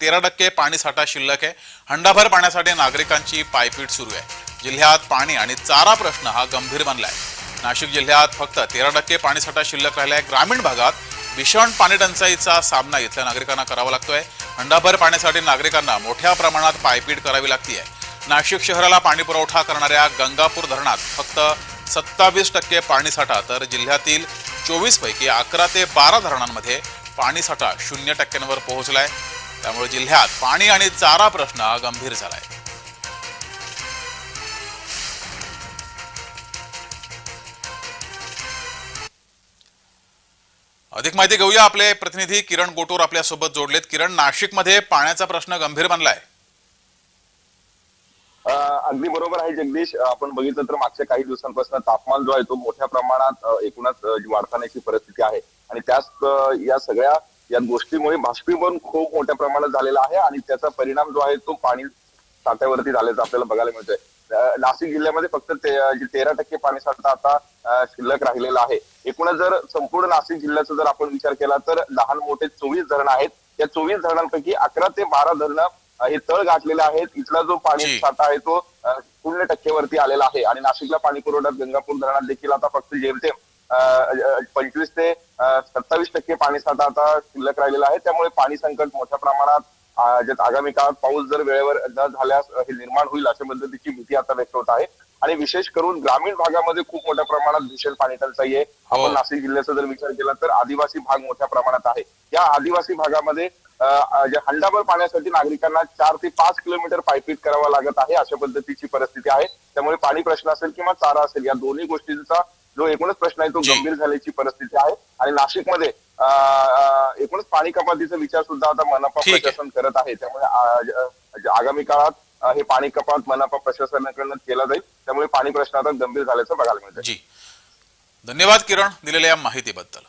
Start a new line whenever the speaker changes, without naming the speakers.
तेरा टक्के पाणी साठा शिल्लक आहे. हंडाभर पाण्यासाठी नागरिकांची पायपीट सुरू आहे. जिल्ह्यात पाणी आणि चारा प्रश्न हा गंभीर बनला आहे नाशिक जिल्ह्यात फक्त तेरा टक्के पाणीसाठा शिल्लक राहिलाय. ग्रामीण भागात भीषण पाणी टंचाईचा सामना इथल्या नागरिकांना करावा लागतोय. हंडाभर पाण्यासाठी नागरिकांना मोठ्या प्रमाणात पायपीट करावी लागतीय. नाशिक शहराला पाणी पुरवठा करणाऱ्या गंगापूर धरणात फक्त सत्तावीस टक्के पाणीसाठा तर जिल्ह्यातील चोवीस पैकी अकरा ते बारा धरणांमध्ये पाणीसाठा शून्य टक्क्यांवर पोहोचलाय. त्यामुळे जिल्ह्यात पाणी आणि चारा प्रश्न गंभीर झालाय. अधिक माहिती घेऊया आपले प्रतिनिधी किरण गोटूर आपल्यासोबत जोडलेत. किरण नाशिकमध्ये पाण्याचा प्रश्न गंभीर बनलाय.
अगदी बरोबर आहे जगदीश. आपण बघितलं तर मागच्या काही दिवसांपासून तापमान जो आहे तो मोठ्या प्रमाणात एकूणच वाढताण्याची वाढतानाची परिस्थिती आहे. आणि त्याच या सगळ्या या गोष्टीमुळे बाष्पीभवन खूप मोठ्या प्रमाणात झालेला आहे आणि त्याचा परिणाम जो आहे तो पाणी साठ्यावरती झाल्याचं आपल्याला बघायला मिळतोय. नाशिक जिल्ह्यामध्ये फक्त तेरा टक्के पाणी साठा आता शिल्लक राहिलेला आहे. एकूणच जर संपूर्ण नाशिक जिल्ह्याचा जर आपण विचार केला तर लहान मोठे चोवीस धरण आहेत. या चोवीस धरणांपैकी अकरा ते बारा धरणं हे तळ गाठलेले आहेत. इथला जो पाणी. साठा आहे तो शून्य टक्केवरती आलेला आहे. आणि नाशिकला पाणी पुरवठ्यात गंगापूर धरणात देखील आता फक्त जेमतेम पंचवीस ते सत्तावीस टक्के पाणी साठा आता शिल्लक राहिलेला आहे. त्यामुळे पाणी संकट मोठ्या प्रमाणात आगामी काळात पाऊस जर वेळेवर न झाल्यास हे निर्माण होईल अशा पद्धतीची भीती आता व्यक्त होत आहे. आणि विशेष करून ग्रामीण भागामध्ये खूप मोठ्या प्रमाणात भीषण पाणी टंचाई आहे.
हो.
आपण नाशिक जिल्ह्याचा जर विचार केला तर आदिवासी भाग मोठ्या प्रमाणात आहे. या आदिवासी भागामध्ये हंडाभर पाण्यासाठी नागरिकांना चार ते पाच किलोमीटर पायपीट करावा लागत आहे अशा पद्धतीची परिस्थिती आहे. त्यामुळे पाणी प्रश्न असेल किंवा चारा असेल या दोन्ही गोष्टींचा जो एकूणच प्रश्न आहे तो. गंभीर झाल्याची परिस्थिती आहे. आणि नाशिकमध्ये एकूणच पाणी कपातीचा विचार सुद्धा आता मनपा. प्रशासन करत आहे. त्यामुळे आगामी काळात हे पाणी कपात मनपा प्रशासनाकडून केला जाईल. त्यामुळे पाणी प्रश्न आता गंभीर झाल्याचं बघायला मिळतं
धन्यवाद किरण दिलेल्या या माहितीबद्दल.